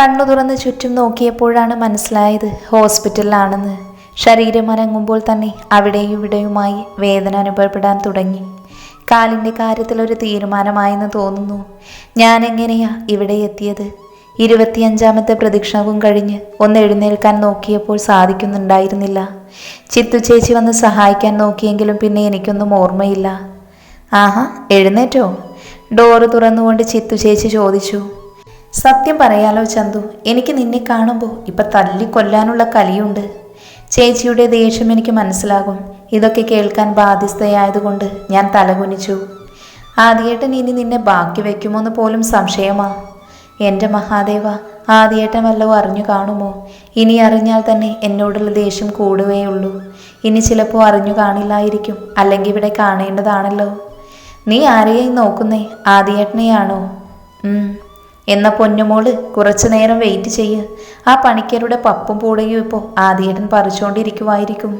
കണ്ണു തുറന്ന് ചുറ്റും നോക്കിയപ്പോഴാണ് മനസ്സിലായത് ഹോസ്പിറ്റലിലാണെന്ന്. ശരീരം അനങ്ങുമ്പോൾ തന്നെ അവിടെയും ഇവിടെയുമായി വേദന അനുഭവപ്പെടാൻ തുടങ്ങി. കാലിന്റെ കാര്യത്തിൽ ഒരു തീരുമാനമായെന്ന് തോന്നുന്നു. ഞാൻ എങ്ങനെയാ ഇവിടെ എത്തിയത്? ഇരുപത്തിയഞ്ചാമത്തെ പ്രദക്ഷിണവും കഴിഞ്ഞ് ഒന്ന് എഴുന്നേൽക്കാൻ നോക്കിയപ്പോൾ സാധിക്കുന്നുണ്ടായിരുന്നില്ല. ചിത്തു ചേച്ചി വന്ന് സഹായിക്കാൻ നോക്കിയെങ്കിലും പിന്നെ എനിക്കൊന്നും ഓർമ്മയില്ല. ആഹാ എഴുന്നേറ്റോ? ഡോറ് തുറന്നുകൊണ്ട് ചിത്തു ചേച്ചി ചോദിച്ചു. സത്യം പറയാലോ ചന്തു എനിക്ക് നിന്നെ കാണുമ്പോൾ ഇപ്പം തല്ലിക്കൊല്ലാനുള്ള കലിയുണ്ട്. ചേച്ചിയുടെ ദേഷ്യം എനിക്ക് മനസ്സിലാകും. ഇതൊക്കെ കേൾക്കാൻ ബാധ്യസ്ഥയായതുകൊണ്ട് ഞാൻ തലകുനിച്ചു. ആദ്യേട്ടൻ ഇനി നിന്നെ ബാക്കി വെക്കുമോന്ന് പോലും സംശയമാ. എന്റെ മഹാദേവ ആദ്യേട്ടൻ വല്ലതും അറിഞ്ഞു കാണുമോ? ഇനി അറിഞ്ഞാൽ തന്നെ എന്നോടുള്ള ദേഷ്യം കൂടുകയുള്ളൂ. ഇനി ചിലപ്പോൾ അറിഞ്ഞു കാണില്ലായിരിക്കും അല്ലെങ്കിൽ ഇവിടെ കാണേണ്ടതാണല്ലോ. നീ ആരെയായി നോക്കുന്നേ? ആദ്യേട്ടനെയാണോ. എന്ന പൊന്നുമോൾ കുറച്ചു നേരം വെയിറ്റ് ചെയ്യ്. ആ പണിക്കരുടെ പപ്പും പൂടയും ഇപ്പോൾ ആദ്യേട്ടൻ പറിച്ചുകൊണ്ടിരിക്കുമായിരിക്കും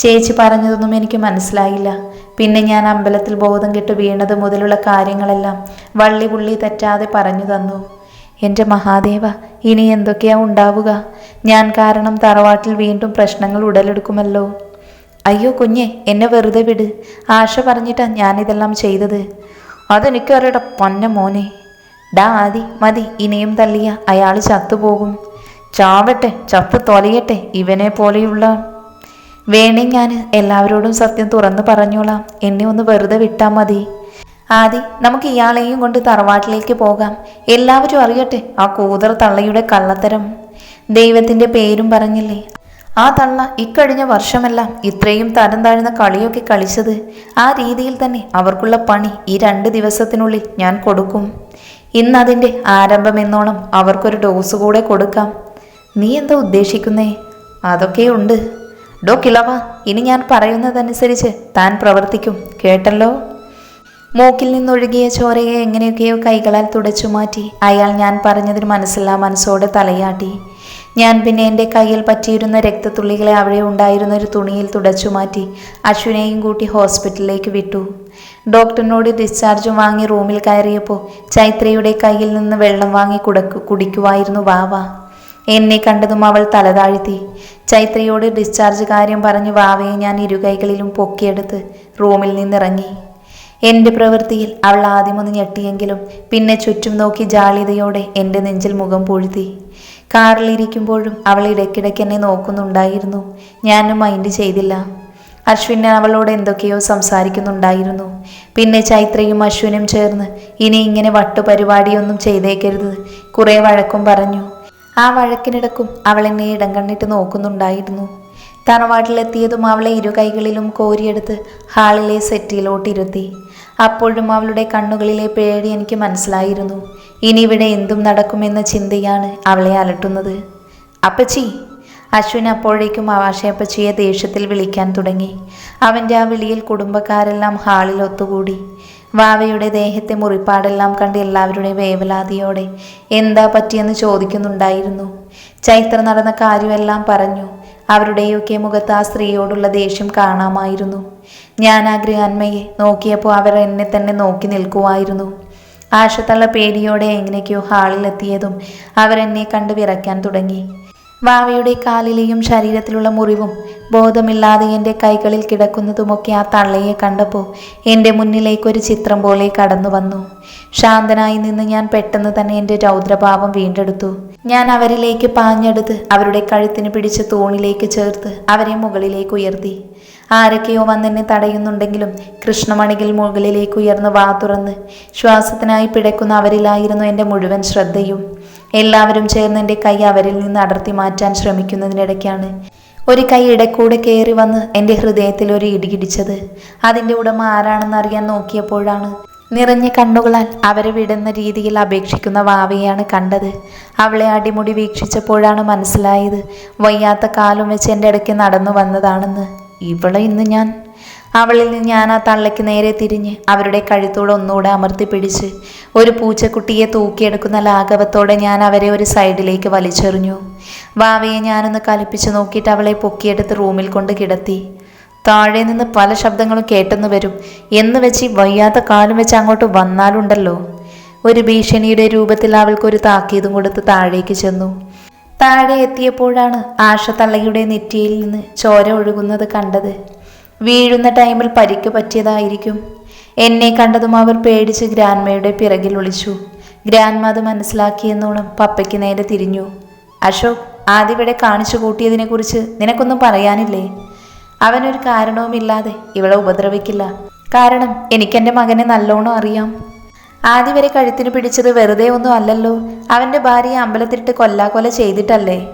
ചേച്ചി പറഞ്ഞതൊന്നും എനിക്ക് മനസ്സിലായില്ല. പിന്നെ ഞാൻ അമ്പലത്തിൽ ബോധം കെട്ട് വീണത് മുതലുള്ള കാര്യങ്ങളെല്ലാം വള്ളി പുള്ളി തെറ്റാതെ പറഞ്ഞു തന്നു. എന്റെ മഹാദേവ ഇനി എന്തൊക്കെയാ ഉണ്ടാവുക? ഞാൻ കാരണം തറവാട്ടിൽ വീണ്ടും പ്രശ്നങ്ങൾ ഉടലെടുക്കുമല്ലോ. അയ്യോ കുഞ്ഞെ എന്നെ വെറുതെ വിട്. ആശ പറഞ്ഞിട്ടാ ഞാനിതെല്ലാം ചെയ്തത്. അതെനിക്കറിയട പൊന്ന മോനെ ഡാ ആദി മതി ഇനിയും തല്ലിയ അയാൾ ചത്തുപോകും. ചാവട്ടെ ചത്ത് തൊലയട്ടെ ഇവനെ പോലെയുള്ള. വേണേ ഞാൻ എല്ലാവരോടും സത്യം തുറന്നു പറഞ്ഞോളാം. എന്നെ ഒന്ന് വെറുതെ വിട്ടാൽ മതി. ആദി നമുക്ക് ഇയാളെയും കൊണ്ട് തറവാട്ടിലേക്ക് പോകാം. എല്ലാവരും അറിയട്ടെ ആ കൂതർ തള്ളയുടെ കള്ളത്തരം. ദൈവത്തിന്റെ പേരും പറഞ്ഞില്ലേ? ആ തള്ള ഇക്കഴിഞ്ഞ വർഷമെല്ലാം ഇത്രയും തരം താഴ്ന്ന കളിയൊക്കെ കളിച്ചത്. ആ രീതിയിൽ തന്നെ അവർക്കുള്ള പണി ഈ രണ്ട് ദിവസത്തിനുള്ളിൽ ഞാൻ കൊടുക്കും. ഇന്നതിന്റെ ആരംഭമെന്നോണം അവർക്കൊരു ഡോസ് കൂടെ കൊടുക്കാം. നീ എന്താ ഉദ്ദേശിക്കുന്നേ? അതൊക്കെയുണ്ട്. ഡോ കിളവ ഇനി ഞാൻ പറയുന്നതനുസരിച്ച് താൻ പ്രവർത്തിക്കും കേട്ടല്ലോ? മൂക്കിൽ നിന്നൊഴുകിയ ചോരയെ എങ്ങനെയൊക്കെയോ കൈകളാൽ തുടച്ചു മാറ്റി അയാൾ ഞാൻ പറഞ്ഞതിന് മനസ്സില്ലാ മനസ്സോടെ തലയാട്ടി. ഞാൻ പിന്നെ എന്റെ കയ്യിൽ പറ്റിയിരുന്ന രക്തത്തുള്ളികളെ അവിടെ ഉണ്ടായിരുന്ന ഒരു തുണിയിൽ തുടച്ചു മാറ്റി അശ്വിനെയും കൂട്ടി ഹോസ്പിറ്റലിലേക്ക് വിട്ടു. ഡോക്ടറിനോട് ഡിസ്ചാർജ് വാങ്ങി റൂമിൽ കയറിയപ്പോൾ ചൈത്രയുടെ കയ്യിൽ നിന്ന് വെള്ളം വാങ്ങി കുടക്കു കുടിക്കുമായിരുന്നു വാവ. എന്നെ കണ്ടതും അവൾ തലതാഴ്ത്തി. ചൈത്രയോട് ഡിസ്ചാർജ് കാര്യം പറഞ്ഞ് വാവയെ ഞാൻ ഇരുകൈകളിലും പൊക്കിയെടുത്ത് റൂമിൽ നിന്നിറങ്ങി. എന്റെ പ്രവൃത്തിയിൽ അവൾ ആദ്യമൊന്ന് ഞെട്ടിയെങ്കിലും പിന്നെ ചുറ്റും നോക്കി ജാളിതയോടെ എന്റെ നെഞ്ചിൽ മുഖം പൂഴ്ത്തി. കാറിലിരിക്കുമ്പോഴും അവൾ ഇടയ്ക്കിടയ്ക്ക് എന്നെ നോക്കുന്നുണ്ടായിരുന്നു. ഞാനും മൈൻഡ് ചെയ്തില്ല. അശ്വിൻ അവളോട് എന്തൊക്കെയോ സംസാരിക്കുന്നുണ്ടായിരുന്നു. പിന്നെ ചൈത്രയും അശ്വിനും ചേർന്ന് ഇനി ഇങ്ങനെ വട്ടുപരിപാടിയൊന്നും ചെയ്തേക്കരുത് കുറെ വഴക്കും പറഞ്ഞു. ആ വഴക്കിനിടക്കും അവൾ എന്നെ ഇടം കണ്ണിട്ട് നോക്കുന്നുണ്ടായിരുന്നു. തറവാട്ടിലെത്തിയതും അവളെ ഇരു കൈകളിലും കോരിയെടുത്ത് ഹാളിലെ സെറ്റിയിലോട്ടിരുത്തി അപ്പോഴും അവളുടെ കണ്ണുകളിലെ പേടി എനിക്ക് മനസ്സിലായിരുന്നു. ഇനി ഇവിടെ എന്തും നടക്കുമെന്ന ചിന്തയാണ് അവളെ അലട്ടുന്നത്. അപ്പച്ചി അശ്വിൻ അപ്പോഴേക്കും ആവാശയപ്പച്ചിയെ ദേഷ്യത്തിൽ വിളിക്കാൻ തുടങ്ങി. അവന്റെ ആ വിളിയിൽ കുടുംബക്കാരെല്ലാം ഹാളിൽ ഒത്തുകൂടി. വാവയുടെ ദേഹത്തെ മുറിപ്പാടെല്ലാം കണ്ട് എല്ലാവരുടെയും വേവലാതിയോടെ എന്താ പറ്റിയെന്ന് ചോദിക്കുന്നുണ്ടായിരുന്നു. ചൈത്ര നടന്ന കാര്യമെല്ലാം പറഞ്ഞു. അവരുടെയൊക്കെ മുഖത്ത് ആ സ്ത്രീയോടുള്ള ദേഷ്യം കാണാമായിരുന്നു. ഞാൻ ആ ഗൃഹാന്മയെ നോക്കിയപ്പോൾ അവർ എന്നെ തന്നെ നോക്കി നിൽക്കുമായിരുന്നു ആശത്തുള്ള പേടിയോടെ എങ്ങനെയൊക്കെയോ ഹാളിലെത്തിയതും അവരെന്നെ കണ്ട് വിറയ്ക്കാൻ തുടങ്ങി. വാവയുടെ കാലിലെയും ശരീരത്തിലുള്ള മുറിവും ബോധമില്ലാതെ എന്റെ കൈകളിൽ കിടക്കുന്നതുമൊക്കെ ആ തള്ളയെ കണ്ടപ്പോൾ എന്റെ മുന്നിലേക്കൊരു ചിത്രം പോലെ കടന്നു വന്നു. ശാന്തനായി നിന്ന് ഞാൻ പെട്ടെന്ന് തന്നെ എന്റെ രൗദ്രഭാവം വീണ്ടെടുത്തു. ഞാൻ അവരിലേക്ക് പാഞ്ഞെടുത്ത് അവരുടെ കഴുത്തിന് പിടിച്ച് തൂണിലേക്ക് ചേർത്ത് അവരെ മുകളിലേക്ക് ഉയർത്തി. ആരൊക്കെയോ വന്നെന്നെ തടയുന്നുണ്ടെങ്കിലും കൃഷ്ണമണികൾ മുകളിലേക്ക് ഉയർന്ന് വാ തുറന്ന് ശ്വാസത്തിനായി പിടക്കുന്ന അവരിലായിരുന്നു എന്റെ മുഴുവൻ ശ്രദ്ധയും. എല്ലാവരും ചേർന്ന് എന്റെ കൈ അവരിൽ നിന്ന് അടർത്തി മാറ്റാൻ ശ്രമിക്കുന്നതിനിടയ്ക്കാണ്. ഒരു കൈ ഇടക്കൂടെ കയറി വന്ന് എന്റെ ഹൃദയത്തിൽ ഒരു ഇടിയിടിച്ചത് അതിന്റെ ഉടമ ആരാണെന്ന് അറിയാൻ നോക്കിയപ്പോഴാണ്. നിറഞ്ഞ കണ്ണുകളാൽ അവരെ വിടുന്ന രീതിയിൽ അപേക്ഷിക്കുന്ന വാവയാണ് കണ്ടത്. അവളെ അടിമുടി വീക്ഷിച്ചപ്പോഴാണ് മനസ്സിലായത് വയ്യാത്ത കാലും വെച്ച് എന്റെ ഇടയ്ക്ക് നടന്നു വന്നതാണെന്ന്. ഇവളെ ഇന്ന് ഞാൻ അവളിൽ നിന്ന് ഞാൻ ആ തള്ളയ്ക്ക് നേരെ തിരിഞ്ഞ് അവരുടെ കഴുത്തോടെ ഒന്നുകൂടെ അമർത്തി പിടിച്ച് ഒരു പൂച്ചക്കുട്ടിയെ തൂക്കിയെടുക്കുന്ന ലാഘവത്തോടെ ഞാൻ അവരെ ഒരു സൈഡിലേക്ക് വലിച്ചെറിഞ്ഞു. വാവയെ ഞാനൊന്ന് കലിപ്പിച്ച് നോക്കിയിട്ട് അവളെ പൊക്കിയെടുത്ത് റൂമിൽ കൊണ്ട് കിടത്തി. താഴെ നിന്ന് പല ശബ്ദങ്ങളും കേട്ടെന്ന് വരും. എന്ന് വെച്ച് വയ്യാത്ത കാലം വെച്ച് അങ്ങോട്ട് വന്നാലുണ്ടല്ലോ. ഒരു ഭീഷണിയുടെ രൂപത്തിൽ അവൾക്കൊരു താക്കീതും കൊടുത്ത് താഴേക്ക് ചെന്നു. താഴെ എത്തിയപ്പോഴാണ് ആശ തള്ളയുടെ നെറ്റിയിൽ നിന്ന് ചോര ഒഴുകുന്നത് കണ്ടത്. വീഴുന്ന ടൈമിൽ പരിക്ക് പറ്റിയതായിരിക്കും. എന്നെ കണ്ടതും അവർ പേടിച്ച് ഗ്രാൻമയുടെ പിറകിൽ ഒളിച്ചു. ഗ്രാൻമ അത് മനസ്സിലാക്കിയെന്നോണം പപ്പയ്ക്ക് നേരെ തിരിഞ്ഞു. അശോക് ആദ്യം ഇവിടെ കാണിച്ചു കൂട്ടിയതിനെക്കുറിച്ച് നിനക്കൊന്നും പറയാനില്ലേ? അവനൊരു കാരണവുമില്ലാതെ ഇവളെ ഉപദ്രവിക്കില്ല. കാരണം എനിക്കെന്റെ മകനെ നല്ലോണം അറിയാം. ആദ്യം വരെ കഴുത്തിന് പിടിച്ചത് വെറുതെ ഒന്നും അല്ലല്ലോ. അവന്റെ ഭാര്യയെ അമ്പലത്തിലിട്ട് കൊല്ലാക്കൊല ചെയ്തിട്ടല്ലേ?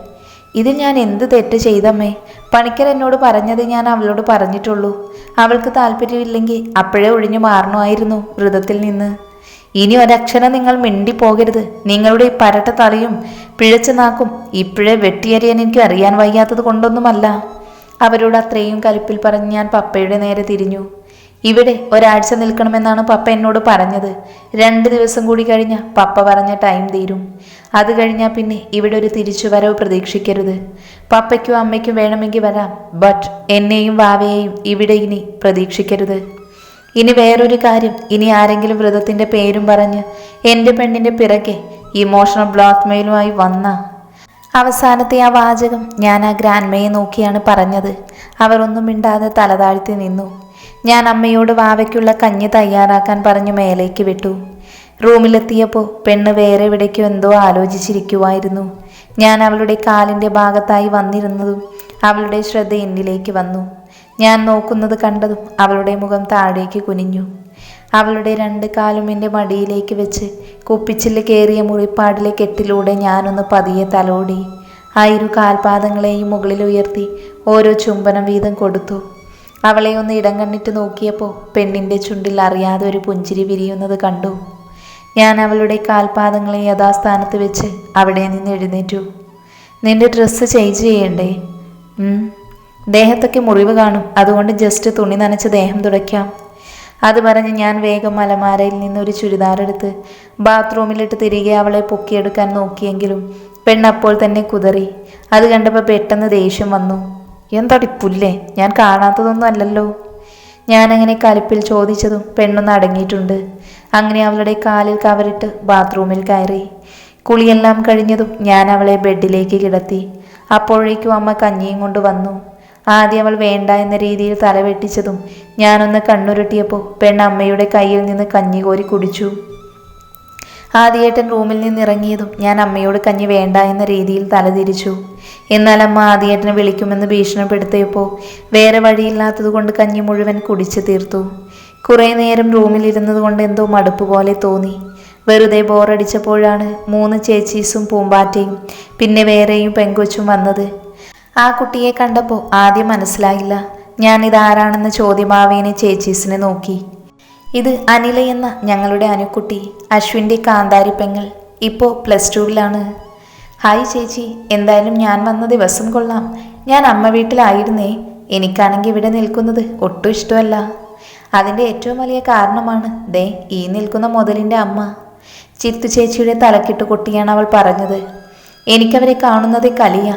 ഇതിൽ ഞാൻ എന്ത് തെറ്റ് ചെയ്തമ്മേ? പണിക്കർ എന്നോട് പറഞ്ഞത് ഞാൻ അവളോട് പറഞ്ഞിട്ടുള്ളൂ. അവൾക്ക് താല്പര്യമില്ലെങ്കിൽ അപ്പോഴേ ഒഴിഞ്ഞു മാറണമായിരുന്നു വ്രതത്തിൽ നിന്ന്. ഇനി ഒരക്ഷരം നിങ്ങൾ മിണ്ടിപ്പോകരുത്. നിങ്ങളുടെ ഈ പരട്ട തലയും പിഴച്ച നാക്കും ഇപ്പോഴേ വെട്ടിയറിയാൻ എനിക്ക് അറിയാൻ വയ്യാത്തത് കൊണ്ടൊന്നുമല്ല. അവരോട് അത്രയും കലിപ്പിൽ പറഞ്ഞ് ഞാൻ പപ്പയുടെ നേരെ തിരിഞ്ഞു. ഇവിടെ ഒരാഴ്ച നിൽക്കണമെന്നാണ് പപ്പ എന്നോട് പറഞ്ഞത്. രണ്ട് ദിവസം കൂടി കഴിഞ്ഞാൽ പപ്പ പറഞ്ഞ ടൈം തീരും. അത് കഴിഞ്ഞാൽ പിന്നെ ഇവിടെ ഒരു തിരിച്ചുവരവ് പ്രതീക്ഷിക്കരുത്. പപ്പയ്ക്കും അമ്മയ്ക്കും വേണമെങ്കിൽ വരാം. ബട്ട് എന്നെയും വാവയെയും ഇവിടെ ഇനി പ്രതീക്ഷിക്കരുത്. ഇനി വേറൊരു കാര്യം. ഇനി ആരെങ്കിലും വ്രതത്തിന്റെ പേരും പറഞ്ഞ് എന്റെ പെണ്ണിന്റെ പിറകെ ഇമോഷണൽ ബ്ലാക്ക്മെയിലുമായി വന്ന. അവസാനത്തെ ആ വാചകം ഞാൻ ആ ഗ്രാൻമയെ നോക്കിയാണ് പറഞ്ഞത്. അവർ ഒന്നും മിണ്ടാതെ തലതാഴ്ത്തി നിന്നു. ഞാൻ അമ്മയോട് വാവയ്ക്കുള്ള കഞ്ഞി തയ്യാറാക്കാൻ പറഞ്ഞു മേലേക്ക് വിട്ടു. റൂമിലെത്തിയപ്പോൾ പെണ്ണ് വേറെ എവിടേക്കോ എന്തോ ആലോചിച്ചിരിക്കുമായിരുന്നു ഞാൻ അവളുടെ കാലിന്റെ ഭാഗത്തായി വന്നിരുന്നതും അവളുടെ ശ്രദ്ധ എന്നിലേക്ക് വന്നു. ഞാൻ നോക്കുന്നത് കണ്ടതും അവളുടെ മുഖം താഴേക്ക് കുനിഞ്ഞു. അവളുടെ രണ്ട് കാലും എന്റെ മടിയിലേക്ക് വെച്ച് കുപ്പിച്ചിൽ കയറിയ മുറിപ്പാടിലെ കെട്ടിലൂടെ ഞാനൊന്ന് പതിയെ തലോടി. ആ ഇരു കാൽപാദങ്ങളെയും മുകളിൽ ഉയർത്തി ഓരോ ചുംബനം വീതം കൊടുത്തു. അവളെ ഒന്ന് ഇടം കണ്ണിട്ട് നോക്കിയപ്പോൾ പെണ്ണിന്റെ ചുണ്ടിൽ അറിയാതെ ഒരു പുഞ്ചിരി വിരിയുന്നത് കണ്ടു. ഞാൻ അവളുടെ കാൽപാദങ്ങളെ യഥാസ്ഥാനത്ത് വെച്ച് അവിടെ നിന്ന് എഴുന്നേറ്റു. നിന്റെ ഡ്രസ്സ് ചേഞ്ച് ചെയ്യണ്ടേ? ദേഹത്തൊക്കെ മുറിവ് കാണും. അതുകൊണ്ട് ജസ്റ്റ് തുണി നനച്ച് ദേഹം തുടയ്ക്കാം. അത് പറഞ്ഞ് ഞാൻ വേഗം മലമാരയിൽ നിന്ന് ഒരു ചുരിദാർ എടുത്ത് ബാത്റൂമിലിട്ട് തിരികെ അവളെ പൊക്കിയെടുക്കാൻ നോക്കിയെങ്കിലും പെണ്ണപ്പോൾ തന്നെ കുതറി. അത് കണ്ടപ്പോൾ പെട്ടെന്ന് ദേഷ്യം വന്നു. എന്താടി പുല്ലേ? ഞാൻ കാണാത്തതൊന്നും അല്ലല്ലോ. ഞാനങ്ങനെ കലിപ്പിൽ ചോദിച്ചതും പെണ്ണൊന്ന് അടങ്ങിയിട്ടുണ്ട്. അങ്ങനെ അവളുടെ കാലിൽ കവറിട്ട് ബാത്റൂമിൽ കയറി. കുളിയെല്ലാം കഴിഞ്ഞതും ഞാൻ അവളെ ബെഡിലേക്ക് കിടത്തി. അപ്പോഴേക്കും അമ്മ കഞ്ഞിയും കൊണ്ട് വന്നു. ആദ്യം അവൾ വേണ്ട എന്ന രീതിയിൽ തലവെട്ടിച്ചതും ഞാനൊന്ന് കണ്ണുരുട്ടിയപ്പോൾ പെണ്ണ് അമ്മയുടെ കയ്യിൽ നിന്ന് കഞ്ഞി കോരി കുടിച്ചു. ആദിയേട്ടൻ റൂമിൽ നിന്ന് ഇറങ്ങിയതും ഞാൻ അമ്മയോട് കഞ്ഞി വേണ്ട എന്ന രീതിയിൽ തലതിരിച്ചു എന്നാൽ അമ്മ ആദിയേട്ടനെ വിളിക്കുമെന്ന് ഭീഷണിപ്പെടുത്തിയപ്പോൾ വേറെ വഴിയില്ലാത്തതുകൊണ്ട് കഞ്ഞി മുഴുവൻ കുടിച്ചു തീർത്തു. കുറേ നേരം റൂമിലിരുന്നത് കൊണ്ട് എന്തോ മടുപ്പ് പോലെ തോന്നി. വെറുതെ ബോറടിച്ചപ്പോഴാണ് മൂന്ന് ചേച്ചീസും പൂമ്പാറ്റയും പിന്നെ വേറെയും പെങ്കൊച്ചും വന്നത്. ആ കുട്ടിയെ കണ്ടപ്പോൾ ആദ്യം മനസ്സിലായില്ല. ഞാനിതാരാണെന്ന് ചോദ്യമാവേനെ ചേച്ചീസിനെ നോക്കി. ഇത് അനില എന്ന ഞങ്ങളുടെ അനുക്കുട്ടി അശ്വിന്റെ കാന്താരി പെങ്ങൾ ഇപ്പോൾ പ്ലസ് ടുവിലാണ് ഹായ് ചേച്ചി എന്തായാലും ഞാൻ വന്ന ദിവസം കൊള്ളാം. ഞാൻ അമ്മ വീട്ടിലായിരുന്നേ എനിക്കാണെങ്കിൽ ഇവിടെ നിൽക്കുന്നത് ഒട്ടും ഇഷ്ടമല്ല. അതിന്റെ ഏറ്റവും വലിയ കാരണമാണ് ദേ ഈ നിൽക്കുന്ന മുതലിന്റെ അമ്മ. ചിത്തു ചേച്ചിയുടെ തലക്കിട്ട് കൊട്ടിയാണ് അവൾ പറഞ്ഞത്. എനിക്കവരെ കാണുന്നതേ കലിയ.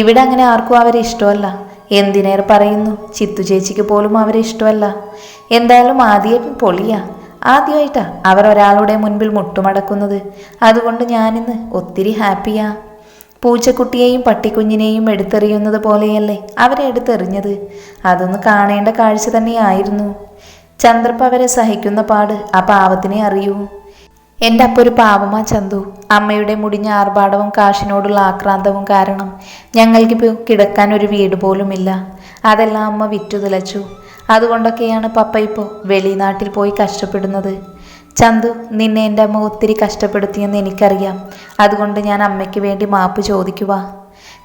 ഇവിടെ അങ്ങനെ ആർക്കും അവരെ ഇഷ്ടമല്ല. എന്തിനേറെ പറയുന്നു? ചിത്തു ചേച്ചിക്ക് പോലും അവരെ ഇഷ്ടമല്ല. എന്തായാലും ആദ്യം പൊളിയാ. ആദ്യമായിട്ടാ അവർ ഒരാളുടെ മുൻപിൽ മുട്ടുമടക്കുന്നത്. അതുകൊണ്ട് ഞാനിന്ന് ഒത്തിരി ഹാപ്പിയാ. പൂച്ചക്കുട്ടിയെയും പട്ടിക്കുഞ്ഞിനെയും എടുത്തെറിയുന്നത് പോലെയല്ലേ അവരെ എടുത്തെറിഞ്ഞത്? അതൊന്ന് കാണേണ്ട കാഴ്ച തന്നെയായിരുന്നു. ചന്ദ്രപ്പ അവരെ സഹിക്കുന്ന പാട് ആ പാവത്തിനെ അറിയൂ. എന്റെ അപ്പൊരു പാവമാ ചന്തു. അമ്മയുടെ മുടിഞ്ഞ ആർഭാടവും കാശിനോടുള്ള ആക്രാന്തവും കാരണം ഞങ്ങൾക്കിപ്പോൾ കിടക്കാൻ ഒരു വീട് പോലുമില്ല. അതെല്ലാം അമ്മ വിറ്റു തുലച്ചു. അതുകൊണ്ടൊക്കെയാണ് പപ്പ ഇപ്പോൾ വെളിനാട്ടിൽ പോയി കഷ്ടപ്പെടുന്നത്. ചന്തു നിന്നെ എന്റെ അമ്മ ഒത്തിരി കഷ്ടപ്പെടുത്തിയെന്ന് എനിക്കറിയാം. അതുകൊണ്ട് ഞാൻ അമ്മയ്ക്ക് വേണ്ടി മാപ്പ് ചോദിക്കുക.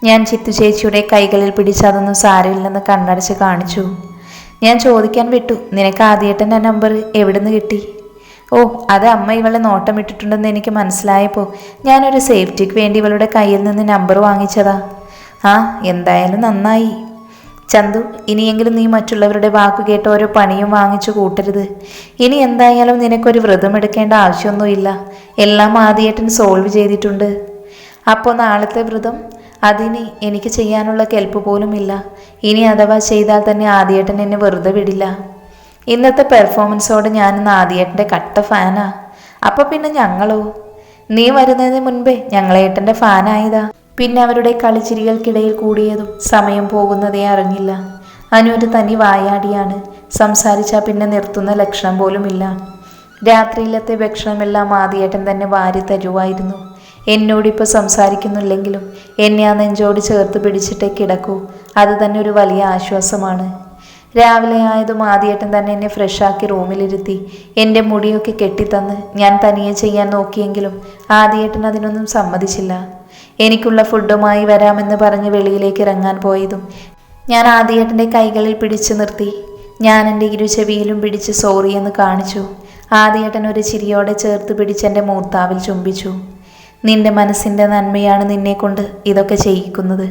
ഞാൻ ചിത്തു ചേച്ചിയുടെ കൈകളിൽ പിടിച്ച് അതൊന്നും സാരമില്ലെന്ന് കണ്ണടച്ച് കാണിച്ചു. ഞാൻ ചോദിക്കാൻ വിട്ടു നിനക്ക് ആദ്യേട്ടന്റെ നമ്പർ എവിടുന്ന് കിട്ടി? ഓ അത് അമ്മ ഇവളെ നോട്ടം ഇട്ടിട്ടുണ്ടെന്ന് എനിക്ക് മനസ്സിലായപ്പോൾ ഞാനൊരു സേഫ്റ്റിക്ക് വേണ്ടി ഇവളുടെ കയ്യിൽ നിന്ന് നമ്പർ വാങ്ങിച്ചതാ. ആ എന്തായാലും നന്നായി. ചന്തു ഇനിയെങ്കിലും നീ മറ്റുള്ളവരുടെ വാക്ക് കേട്ട് ഓരോ പണിയും വാങ്ങിച്ചു കൂട്ടരുത്. ഇനി എന്തായാലും നിനക്കൊരു വ്രതം എടുക്കേണ്ട ആവശ്യമൊന്നുമില്ല. എല്ലാം ആദ്യേട്ടൻ സോൾവ് ചെയ്തിട്ടുണ്ട്. അപ്പോൾ നാളത്തെ വ്രതം? അതിനി എനിക്ക് ചെയ്യാനുള്ള കെൽപ്പ് പോലുമില്ല. ഇനി അഥവാ ചെയ്താൽ തന്നെ ആദ്യേട്ടൻ എന്നെ വെറുതെ വിടില്ല. ഇന്നത്തെ പെർഫോമൻസോട് ഞാൻ ഇന്ന് ആദ്യേട്ടന്റെ കട്ട ഫാനാ അപ്പൊ പിന്നെ ഞങ്ങളോ? നീ വരുന്നതിന് മുൻപേ ഞങ്ങളേട്ടന്റെ ഫാനായതാ പിന്നെ അവരുടെ കളിച്ചിരികൾക്കിടയിൽ കൂടിയതും സമയം പോകുന്നതേ അറിഞ്ഞില്ല. അനു ഒരു തനി വായാടിയാണ്. സംസാരിച്ചാൽ പിന്നെ നിർത്തുന്ന ലക്ഷണം പോലുമില്ല. രാത്രിയിലത്തെ ഭക്ഷണമെല്ലാം ആദ്യേട്ടൻ തന്നെ വാരി തരുമായിരുന്നു എന്നോടിപ്പോൾ സംസാരിക്കുന്നില്ലെങ്കിലും എന്നെ ആ നെഞ്ചോട് ചേർത്ത് പിടിച്ചിട്ടേ കിടക്കൂ. അത് തന്നെ ഒരു വലിയ ആശ്വാസമാണ്. രാവിലെ ആയതും ആദ്യേട്ടൻ തന്നെ എന്നെ ഫ്രഷാക്കി റൂമിലിരുത്തി. എന്റെ മുടിയൊക്കെ കെട്ടിത്തന്ന് ഞാൻ തനിയെ ചെയ്യാൻ നോക്കിയെങ്കിലും ആദ്യേട്ടൻ അതിനൊന്നും സമ്മതിച്ചില്ല. എനിക്കുള്ള ഫുഡുമായി വരാമെന്ന് പറഞ്ഞ് വെളിയിലേക്ക് ഇറങ്ങാൻ പോയതും ഞാൻ ആദ്യേട്ടന്റെ കൈകളിൽ പിടിച്ചു നിർത്തി. ഞാൻ എന്റെ ഇരു ചെവിയിലും പിടിച്ച് സോറിയെന്ന് കാണിച്ചു. ആദ്യേട്ടൻ ഒരു ചിരിയോടെ ചേർത്ത് പിടിച്ച് എന്റെ മൂർത്താവിൽ ചുംബിച്ചു. നിന്റെ മനസ്സിന്റെ നന്മയാണ് നിന്നെക്കൊണ്ട് ഇതൊക്കെ ചെയ്യിക്കുന്നത്.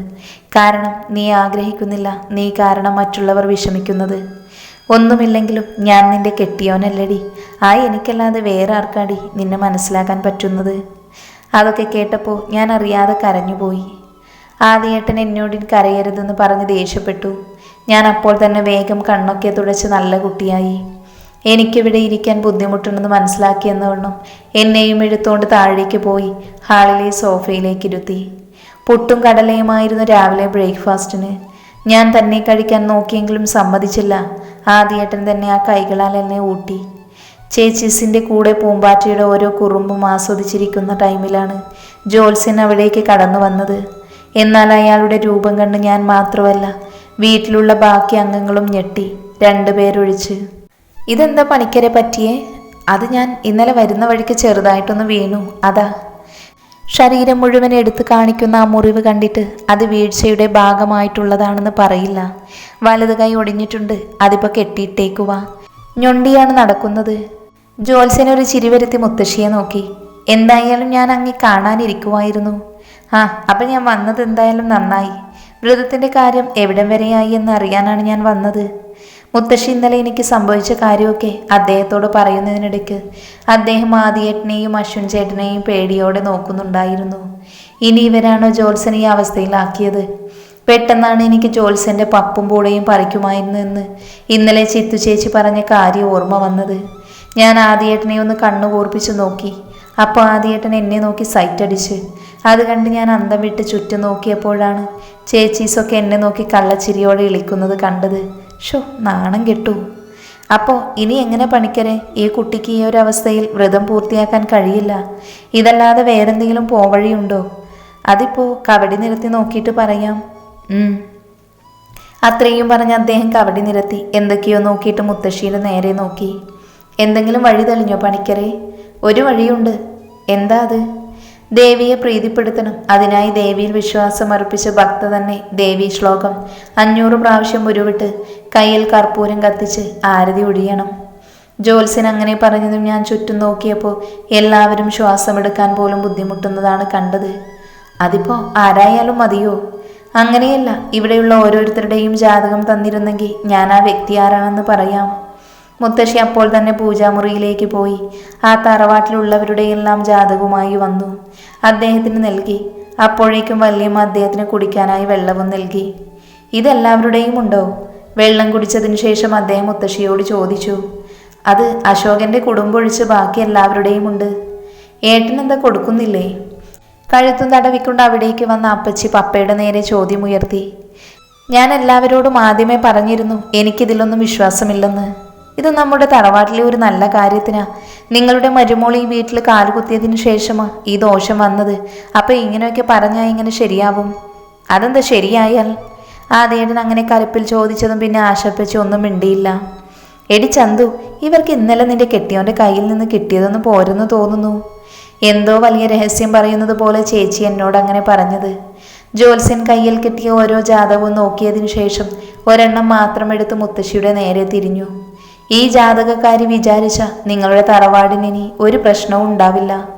കാരണം നീ ആഗ്രഹിക്കുന്നില്ല നീ കാരണം മറ്റുള്ളവർ വിഷമിക്കുന്നത്. ഒന്നുമില്ലെങ്കിലും ഞാൻ നിന്റെ കെട്ടിയോനല്ലടി. ആ എനിക്കല്ലാതെ വേറെ ആർക്കാടി നിന്നെ മനസ്സിലാക്കാൻ പറ്റുന്നത്? അതൊക്കെ കേട്ടപ്പോൾ ഞാൻ അറിയാതെ കരഞ്ഞുപോയി. ആദ്യേട്ടൻ എന്നോട് കരയരുതെന്ന് പറഞ്ഞ് ദേഷ്യപ്പെട്ടു. ഞാൻ അപ്പോൾ തന്നെ വേഗം കണ്ണൊക്കെ തുടച്ച് നല്ല കുട്ടിയായി. എനിക്കിവിടെ ഇരിക്കാൻ ബുദ്ധിമുട്ടുണ്ടെന്ന് മനസ്സിലാക്കിയെന്നവണ്ണം എന്നെയും എടുത്തുകൊണ്ട് താഴേക്ക് പോയി. ഹാളിലെ സോഫയിലേക്ക് ഇരുത്തി. പുട്ടും കടലയുമായിരുന്നു രാവിലെ ബ്രേക്ക്ഫാസ്റ്റിന്. ഞാൻ തന്നെ കഴിക്കാൻ നോക്കിയെങ്കിലും സമ്മതിച്ചില്ല. ആദ്യേട്ടൻ തന്നെ ആ കൈകളാൽ എന്നെ ഊട്ടി. ചേച്ചീസിന്റെ കൂടെ പൂമ്പാറ്റയുടെ ഓരോ കുറുമ്പും ആസ്വദിച്ചിരിക്കുന്ന ടൈമിലാണ് ജോത്സ്യൻ അവിടേക്ക് കടന്നു വന്നത്. എന്നാൽ അയാളുടെ രൂപം കണ്ട് ഞാൻ മാത്രമല്ല വീട്ടിലുള്ള ബാക്കി അംഗങ്ങളും ഞെട്ടി രണ്ടുപേരൊഴിച്ച്. ഇതെന്താ പണിക്കരെ പറ്റിയേ? അത് ഞാൻ ഇന്നലെ വരുന്ന വഴിക്ക് ചെറുതായിട്ടൊന്ന് വീണു. അതാ. ശരീരം മുഴുവൻ എടുത്തു കാണിക്കുന്ന ആ മുറിവ് കണ്ടിട്ട് അത് വീഴ്ചയുടെ ഭാഗമായിട്ടുള്ളതാണെന്ന് പറയില്ല. വലത് കൈ ഒടിഞ്ഞിട്ടുണ്ട്. അതിപ്പോൾ കെട്ടിയിട്ടേക്കുവാ ഞൊണ്ടിയാണ് നടക്കുന്നത്. ജോത്സ്യൻ ഒരു ചിരിവരുത്തി മുത്തശ്ശിയെ നോക്കി. എന്തായാലും ഞാൻ അങ്ങി കാണാനിരിക്കുമായിരുന്നു ആ അപ്പം ഞാൻ വന്നത് എന്തായാലും നന്നായി. വ്രതത്തിന്റെ കാര്യം എവിടം വരെയായി എന്ന് അറിയാനാണ് ഞാൻ വന്നത്. മുത്തശ്ശി ഇന്നലെ എനിക്ക് സംഭവിച്ച കാര്യമൊക്കെ അദ്ദേഹത്തോട് പറയുന്നതിനിടയ്ക്ക് അദ്ദേഹം ആദിയേട്ടനെയും അശ്വിൻ ചേട്ടനെയും പേടിയോടെ നോക്കുന്നുണ്ടായിരുന്നു. ഇനി ഇവരാണോ ജോത്സനെ ഈ അവസ്ഥയിലാക്കിയത്? പെട്ടെന്നാണ് എനിക്ക് ജോത്സന്റെ പപ്പും പൂടയും പറിക്കുമായിരുന്നു എന്ന് ഇന്നലെ ചിത്തു ചേച്ചി പറഞ്ഞ കാര്യം ഓർമ്മ വന്നത്. ഞാൻ ആദിയേട്ടനെ ഒന്ന് കണ്ണു കൂർപ്പിച്ചു നോക്കി. അപ്പോൾ ആദിയേട്ടൻ എന്നെ നോക്കി സൈറ്റ് അടിച്ച് അത് കണ്ട് ഞാൻ അന്തം വിട്ട് ചുറ്റും നോക്കിയപ്പോഴാണ് ചേച്ചീസൊക്കെ എന്നെ നോക്കി കള്ളച്ചിരിയോടെ ഇളിക്കുന്നത് കണ്ടത്. ഷോ നാണം കെട്ടു. അപ്പോൾ ഇനി എങ്ങനെ പണിക്കരെ? ഈ കുട്ടിക്ക് ഈ ഒരു അവസ്ഥയിൽ വ്രതം പൂർത്തിയാക്കാൻ കഴിയില്ല. ഇതല്ലാതെ വേറെന്തെങ്കിലും പോവഴിയുണ്ടോ? അതിപ്പോൾ കവടി നിരത്തി നോക്കിയിട്ട് പറയാം. അത്രയും പറഞ്ഞ് അദ്ദേഹം കവടി നിരത്തി എന്തൊക്കെയോ നോക്കിയിട്ട് മുത്തശ്ശിയുടെ നേരെ നോക്കി. എന്തെങ്കിലും വഴി തെളിഞ്ഞോ പണിക്കരെ? ഒരു വഴിയുണ്ട്. എന്താ അത്? ദേവിയെ പ്രീതിപ്പെടുത്തണം. അതിനായി ദേവിയിൽ വിശ്വാസം അർപ്പിച്ച ഭക്ത തന്നെ ദേവി ശ്ലോകം അഞ്ഞൂറ് പ്രാവശ്യം ഉരുവിട്ട് കയ്യിൽ കർപ്പൂരം കത്തിച്ച് ആരതി ഒഴിയണം. ജോത്സ്യൻ അങ്ങനെ പറഞ്ഞതും ഞാൻ ചുറ്റും നോക്കിയപ്പോൾ എല്ലാവരും ശ്വാസമെടുക്കാൻ പോലും ബുദ്ധിമുട്ടുന്നതാണ് കണ്ടത്. അതിപ്പോ ആരായാലും മതിയോ? അങ്ങനെയല്ല ഇവിടെയുള്ള ഓരോരുത്തരുടെയും ജാതകം തന്നിരുന്നെങ്കിൽ ഞാൻ ആ വ്യക്തി ആരാണെന്ന് പറയാം. മുത്തശ്ശി അപ്പോൾ തന്നെ പൂജാമുറിയിലേക്ക് പോയി. ആ തറവാട്ടിലുള്ളവരുടെ എല്ലാം ജാതകവുമായി വന്നു. അദ്ദേഹത്തിന് നൽകി. അപ്പോഴേക്കും വല്യമ്മ അദ്ദേഹത്തിന് കുടിക്കാനായി വെള്ളവും നൽകി. ഇതെല്ലാവരുടെയും ഉണ്ടോ? വെള്ളം കുടിച്ചതിന് ശേഷം അദ്ദേഹം മുത്തശ്ശിയോട് ചോദിച്ചു. അത് അശോകന്റെ കുടുംബം ഒഴിച്ച് ബാക്കി എല്ലാവരുടെയും ഉണ്ട്. ഏട്ടനെന്താ കൊടുക്കുന്നില്ലേ? കഴുത്തും തടവിക്കൊണ്ട് അവിടേക്ക് വന്ന അപ്പച്ചി പപ്പയുടെ നേരെ ചോദ്യമുയർത്തി. ഞാൻ എല്ലാവരോടും ആദ്യമേ പറഞ്ഞിരുന്നു എനിക്കിതിലൊന്നും വിശ്വാസമില്ലെന്ന്. ഇത് നമ്മുടെ തറവാട്ടിലെ ഒരു നല്ല കാര്യത്തിനാ. നിങ്ങളുടെ മരുമോൾ ഈ വീട്ടിൽ കാലുകുത്തിയതിനു ശേഷമാ ഈ ദോഷം വന്നത്. അപ്പൊ ഇങ്ങനെയൊക്കെ പറഞ്ഞാൽ ഇങ്ങനെ ശരിയാവും? അതെന്താ ശരിയായാൽ? ആദ്യേട്ടൻ അങ്ങനെ കലിപ്പിൽ ചോദിച്ചതും പിന്നെ ആശപ്പിച്ചു ഒന്നും മിണ്ടിയില്ല. എടി ചന്തു ഇവർക്ക് ഇന്നലെ നിന്റെ കെട്ടിയോന്റെ കയ്യിൽ നിന്ന് കിട്ടിയതൊന്നും പോരെന്ന് തോന്നുന്നു. എന്തോ വലിയ രഹസ്യം പറയുന്നത് പോലെ ചേച്ചി എന്നോട് അങ്ങനെ പറഞ്ഞത്. ജോത്സ്യൻ കയ്യിൽ കിട്ടിയ ഓരോ ജാതകവും നോക്കിയതിനു ശേഷം ഒരെണ്ണം മാത്രം എടുത്ത് മുത്തശ്ശിയുടെ നേരെ തിരിഞ്ഞു. ഈ ജാതകക്കാരി വിചാരിച്ച നിങ്ങളുടെ തറവാടിനി ഒരു പ്രശ്നവും ഉണ്ടാവില്ല.